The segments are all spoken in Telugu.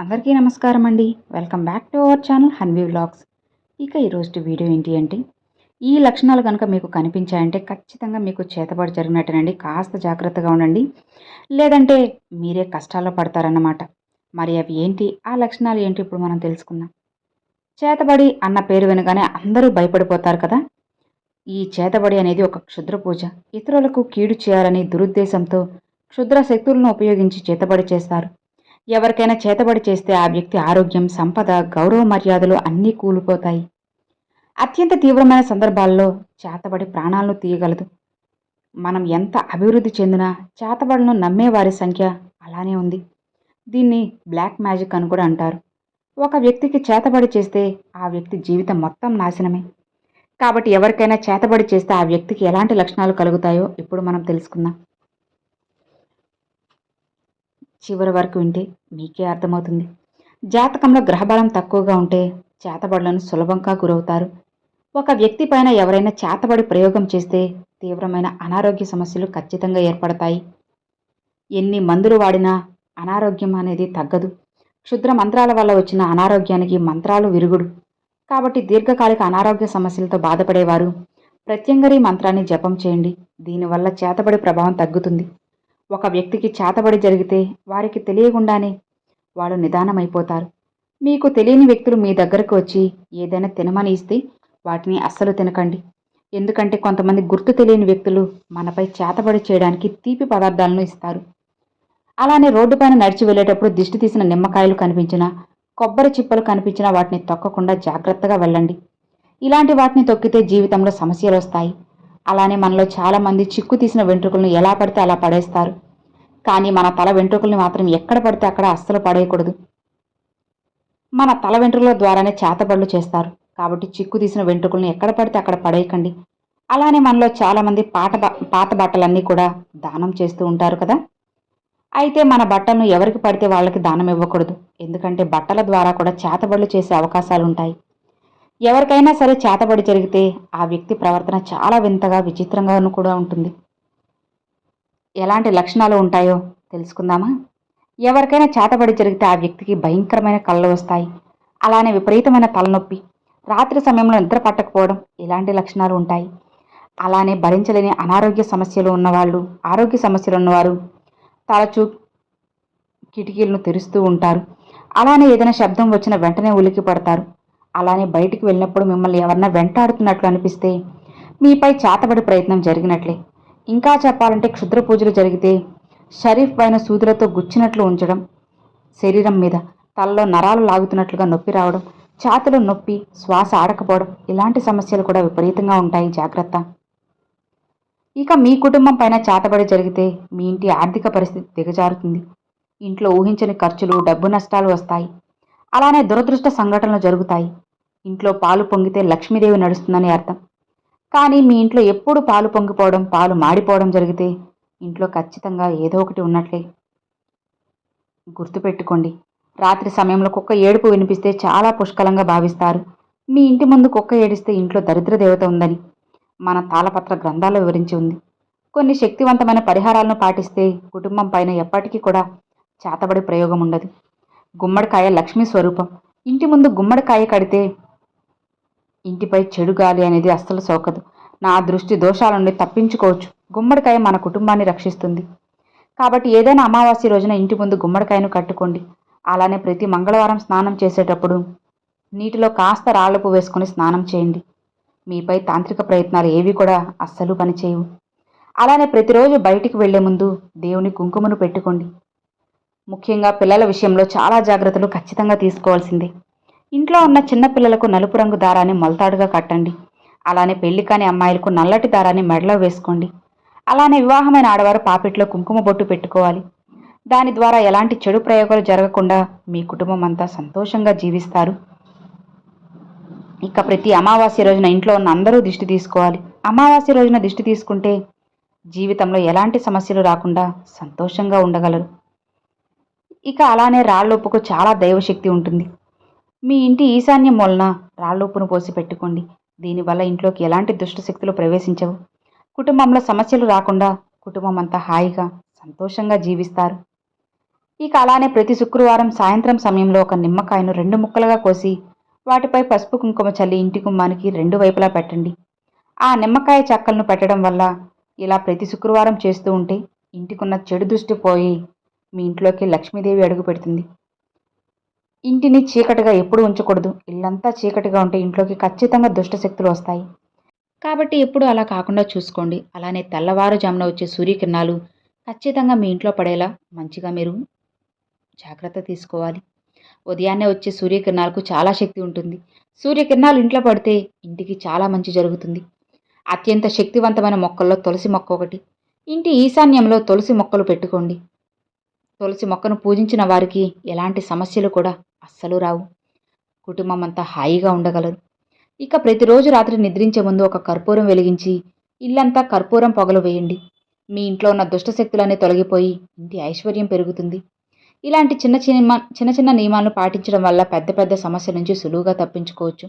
అందరికీ నమస్కారం అండి. Welcome back to our channel Hanvi vlogs. ఇక ఈరోజు వీడియో ఏంటి అంటే ఈ లక్షణాలు కనుక మీకు కనిపించాయంటే ఖచ్చితంగా మీకు చేతబడి జరిగినట్టేనండి. కాస్త జాగ్రత్తగా ఉండండి. లేదంటే మీరే కష్టాల్లో పడతారన్నమాట. మరి అవి ఏంటి? ఆ లక్షణాలు ఏంటి? ఇప్పుడు మనం తెలుసుకుందాం. చేతబడి అన్న పేరు వినగానే అందరూ భయపడిపోతారు కదా. ఈ చేతబడి అనేది ఒక క్షుద్ర పూజ. ఇతరులకు కీడు చేయాలని దురుద్దేశంతో క్షుద్ర శక్తులను ఉపయోగించి చేతబడి చేస్తారు. ఎవరికైనా చేతబడి చేస్తే ఆ వ్యక్తి ఆరోగ్యం సంపద గౌరవ మర్యాదలు అన్నీ కూలిపోతాయి. అత్యంత తీవ్రమైన సందర్భాల్లో చేతబడి ప్రాణాలను తీయగలదు. మనం ఎంత అభివృద్ధి చెందినా చేతబడులను నమ్మే వారి సంఖ్య అలానే ఉంది. దీన్ని బ్లాక్ మ్యాజిక్ అని కూడా అంటారు. ఒక వ్యక్తికి చేతబడి చేస్తే ఆ వ్యక్తి జీవితం మొత్తం నాశనమే. కాబట్టి ఎవరికైనా చేతబడి చేస్తే ఆ వ్యక్తికి ఎలాంటి లక్షణాలు కలుగుతాయో ఇప్పుడు మనం తెలుసుకుందాం. చివరి వరకు వింటే మీకే అర్థమవుతుంది. జాతకంలో గ్రహబలం తక్కువగా ఉంటే చేతబడులను సులభంగా గురవుతారు. ఒక వ్యక్తి పైన ఎవరైనా చేతబడి ప్రయోగం చేస్తే తీవ్రమైన అనారోగ్య సమస్యలు ఖచ్చితంగా ఏర్పడతాయి. ఎన్ని మందులు వాడినా అనారోగ్యం అనేది తగ్గదు. క్షుద్ర మంత్రాల వల్ల వచ్చిన అనారోగ్యానికి మంత్రాలు విరుగుడు. కాబట్టి దీర్ఘకాలిక అనారోగ్య సమస్యలతో బాధపడేవారు. ప్రత్యంగరి మంత్రాన్ని జపం చేయండి. దీనివల్ల చేతబడి ప్రభావం తగ్గుతుంది. ఒక వ్యక్తికి చేతబడి జరిగితే వారికి తెలియకుండానే వాళ్ళు నిదానమైపోతారు. మీకు తెలియని వ్యక్తులు మీ దగ్గరకు వచ్చి ఏదైనా తినమని ఇస్తే వాటిని అస్సలు తినకండి. ఎందుకంటే కొంతమంది గుర్తు తెలియని వ్యక్తులు మనపై చేతబడి చేయడానికి తీపి పదార్థాలను ఇస్తారు. అలానే రోడ్డుపైన నడిచి వెళ్ళేటప్పుడు దిష్టి తీసిన నిమ్మకాయలు కనిపించినా కొబ్బరి చిప్పలు కనిపించినా వాటిని తొక్కకుండా జాగ్రత్తగా వెళ్ళండి. ఇలాంటి వాటిని తొక్కితే జీవితంలో సమస్యలు వస్తాయి. అలానే మనలో చాలామంది చిక్కు తీసిన వెంట్రుకలను ఎలా పడితే అలా పడేస్తారు. కానీ మన తల వెంట్రుకల్ని మాత్రం ఎక్కడ పడితే అక్కడ అస్సలు పడేయకూడదు. మన తల వెంట్రుకల ద్వారానే చేతబడులు చేస్తారు. కాబట్టి చిక్కు తీసిన వెంట్రుకలను ఎక్కడ పడితే అక్కడ పడేయకండి. అలానే మనలో చాలామంది పాట పాత బట్టలన్నీ కూడా దానం చేస్తూ ఉంటారు కదా. అయితే మన బట్టలను ఎవరికి పడితే వాళ్ళకి దానం ఇవ్వకూడదు. ఎందుకంటే బట్టల ద్వారా కూడా చేతబడులు చేసే అవకాశాలు ఉంటాయి ఎవరికైనా సరే చేతబడి జరిగితే ఆ వ్యక్తి ప్రవర్తన చాలా వింతగా విచిత్రంగాను కూడా ఉంటుంది. ఎలాంటి లక్షణాలు ఉంటాయో తెలుసుకుందామా? ఎవరికైనా చేతబడి జరిగితే ఆ వ్యక్తికి భయంకరమైన కళ్ళు వస్తాయి. అలానే విపరీతమైన తలనొప్పి రాత్రి సమయంలో నిద్ర పట్టకపోవడం ఇలాంటి లక్షణాలు ఉంటాయి. అలానే భరించలేని అనారోగ్య సమస్యలు ఉన్నవాళ్ళు ఆరోగ్య సమస్యలు ఉన్నవారు తరచూ కిటికీలను తెరుస్తూ ఉంటారు. అలానే ఏదైనా శబ్దం వచ్చిన వెంటనే ఉలికి పడతారు అలానే బయటికి వెళ్ళినప్పుడు మిమ్మల్ని ఎవరన్నా వెంటాడుతున్నట్లు అనిపిస్తే మీపై చేతబడి ప్రయత్నం జరిగినట్లే. ఇంకా చెప్పాలంటే క్షుద్ర పూజలు జరిగితే షరీఫ్ పైన సూదులతో గుచ్చినట్లు ఉంచడం శరీరం మీద తలలో నరాలు లాగుతున్నట్లుగా నొప్పి రావడం ఛాతలో నొప్పి శ్వాస ఆడకపోవడం ఇలాంటి సమస్యలు కూడా విపరీతంగా ఉంటాయి. జాగ్రత్త. ఇక మీ కుటుంబం పైన చేతబడి జరిగితే మీ ఇంటి ఆర్థిక పరిస్థితి దిగజారుతుంది. ఇంట్లో ఊహించని ఖర్చులు డబ్బు నష్టాలు వస్తాయి. అలానే దురదృష్ట సంఘటనలు జరుగుతాయి. ఇంట్లో పాలు పొంగితే లక్ష్మీదేవి నడుస్తుందని అర్థం. కానీ మీ ఇంట్లో ఎప్పుడు పాలు పొంగిపోవడం పాలు మాడిపోవడం జరిగితే ఇంట్లో ఖచ్చితంగా ఏదో ఒకటి ఉన్నట్లే. గుర్తుపెట్టుకోండి రాత్రి సమయంలో కుక్క ఏడుపు వినిపిస్తే చాలా పుష్కలంగా భావిస్తారు. మీ ఇంటి ముందు కుక్క ఏడిస్తే ఇంట్లో దరిద్ర దేవత ఉందని మన తాళపత్ర గ్రంథాల్లో వివరించి ఉంది. కొన్ని శక్తివంతమైన పరిహారాలను పాటిస్తే కుటుంబం పైన ఎప్పటికీ కూడా చేతబడి ప్రయోగం ఉండదు. గుమ్మడికాయ లక్ష్మీ స్వరూపం. ఇంటి ముందు గుమ్మడికాయ కడితే ఇంటిపై చెడు గాలి అనేది అస్సలు సోకదు. నా దృష్టి దోషాల నుండి తప్పించుకోవచ్చు. గుమ్మడికాయ మన కుటుంబాన్ని రక్షిస్తుంది. కాబట్టి ఏదైనా అమావాస్య రోజున ఇంటి ముందు గుమ్మడికాయను కట్టుకోండి. అలానే ప్రతి మంగళవారం స్నానం చేసేటప్పుడు నీటిలో కాస్త రాళ్ళపు వేసుకొని స్నానం చేయండి. మీపై తాంత్రిక ప్రయత్నాలు ఏవి కూడా అస్సలు పనిచేయవు. అలానే ప్రతిరోజు బయటికి వెళ్ళే ముందు దేవుని కుంకుమను పెట్టుకోండి. ముఖ్యంగా పిల్లల విషయంలో చాలా జాగ్రత్తలు ఖచ్చితంగా తీసుకోవాల్సిందే. ఇంట్లో ఉన్న చిన్నపిల్లలకు నలుపు రంగు దారాన్ని మొలతాడుగా కట్టండి. అలానే పెళ్ళి కాని అమ్మాయిలకు నల్లటి దారాన్ని మెడలో వేసుకోండి. అలానే వివాహమైన ఆడవారు పాపిట్లో కుంకుమ బొట్టు పెట్టుకోవాలి. దాని ద్వారా ఎలాంటి చెడు ప్రయోగాలు జరగకుండా మీ కుటుంబం అంతా సంతోషంగా జీవిస్తారు. ఇక ప్రతి అమావాస్య రోజున ఇంట్లో ఉన్న అందరూ దిష్టి తీసుకోవాలి. అమావాస్య రోజున దిష్టి తీసుకుంటే జీవితంలో ఎలాంటి సమస్యలు రాకుండా సంతోషంగా ఉండగలరు. ఇక అలానే రాళ్ళొప్పుకు చాలా దైవశక్తి ఉంటుంది. మీ ఇంటి ఈశాన్య మూలన? రాళ్ళొప్పును పోసి పెట్టుకోండి. దీనివల్ల ఇంట్లోకి ఎలాంటి దుష్ట శక్తులు ప్రవేశించవు. కుటుంబంలో సమస్యలు రాకుండా కుటుంబం అంతా హాయిగా సంతోషంగా జీవిస్తారు. ఇక అలానే ప్రతి శుక్రవారం సాయంత్రం సమయంలో ఒక నిమ్మకాయను రెండు ముక్కలుగా కోసి వాటిపై పసుపు కుంకుమ చల్లి ఇంటి గుమ్మానికి రెండు వైపులా పెట్టండి. ఆ నిమ్మకాయ చెక్కలను పెట్టడం వల్ల ఇలా ప్రతి శుక్రవారం చేస్తూ ఉంటే ఇంటికున్న చెడు దృష్టి పోయి మీ ఇంట్లోకి లక్ష్మీదేవి అడుగు పెడుతుంది. ఇంటిని చీకటిగా ఎప్పుడు ఉంచకూడదు. ఇల్లంతా చీకటిగా ఉంటే ఇంట్లోకి ఖచ్చితంగా దుష్ట శక్తులు వస్తాయి. కాబట్టి ఎప్పుడు అలా కాకుండా చూసుకోండి. అలానే తెల్లవారుజామున వచ్చే సూర్యకిరణాలు ఖచ్చితంగా మీ ఇంట్లో పడేలా మంచిగా మీరు జాగ్రత్త తీసుకోవాలి. ఉదయాన్నే వచ్చే సూర్యకిరణాలకు చాలా శక్తి ఉంటుంది. సూర్యకిరణాలు ఇంట్లో పడితే ఇంటికి చాలా మంచి జరుగుతుంది. అత్యంత శక్తివంతమైన మొక్కల్లో తులసి మొక్క ఒకటి. ఇంటి ఈశాన్యంలో తులసి మొక్కలు పెట్టుకోండి. తులసి మొక్కను పూజించిన వారికి ఎలాంటి సమస్యలు కూడా అస్సలు రావు. కుటుంబం అంతా హాయిగా ఉండగలరు. ఇక ప్రతిరోజు రాత్రి నిద్రించే ముందు ఒక కర్పూరం వెలిగించి ఇల్లంతా కర్పూరం పొగలు వేయండి. మీ ఇంట్లో ఉన్న దుష్టశక్తులన్నీ తొలగిపోయి ఇంటి ఐశ్వర్యం పెరుగుతుంది. ఇలాంటి చిన్న చిన్న చిన్న చిన్న నియమాలను పాటించడం వల్ల పెద్ద పెద్ద సమస్యల నుంచి సులువుగా తప్పించుకోవచ్చు.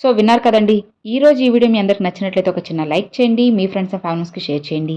సో విన్నారు కదండి ఈరోజు ఈ వీడియో మీ అందరికి నచ్చినట్లయితే ఒక చిన్న లైక్ చేయండి మీ ఫ్రెండ్స్ అండ్ ఫ్యామిలీస్కి షేర్ చేయండి.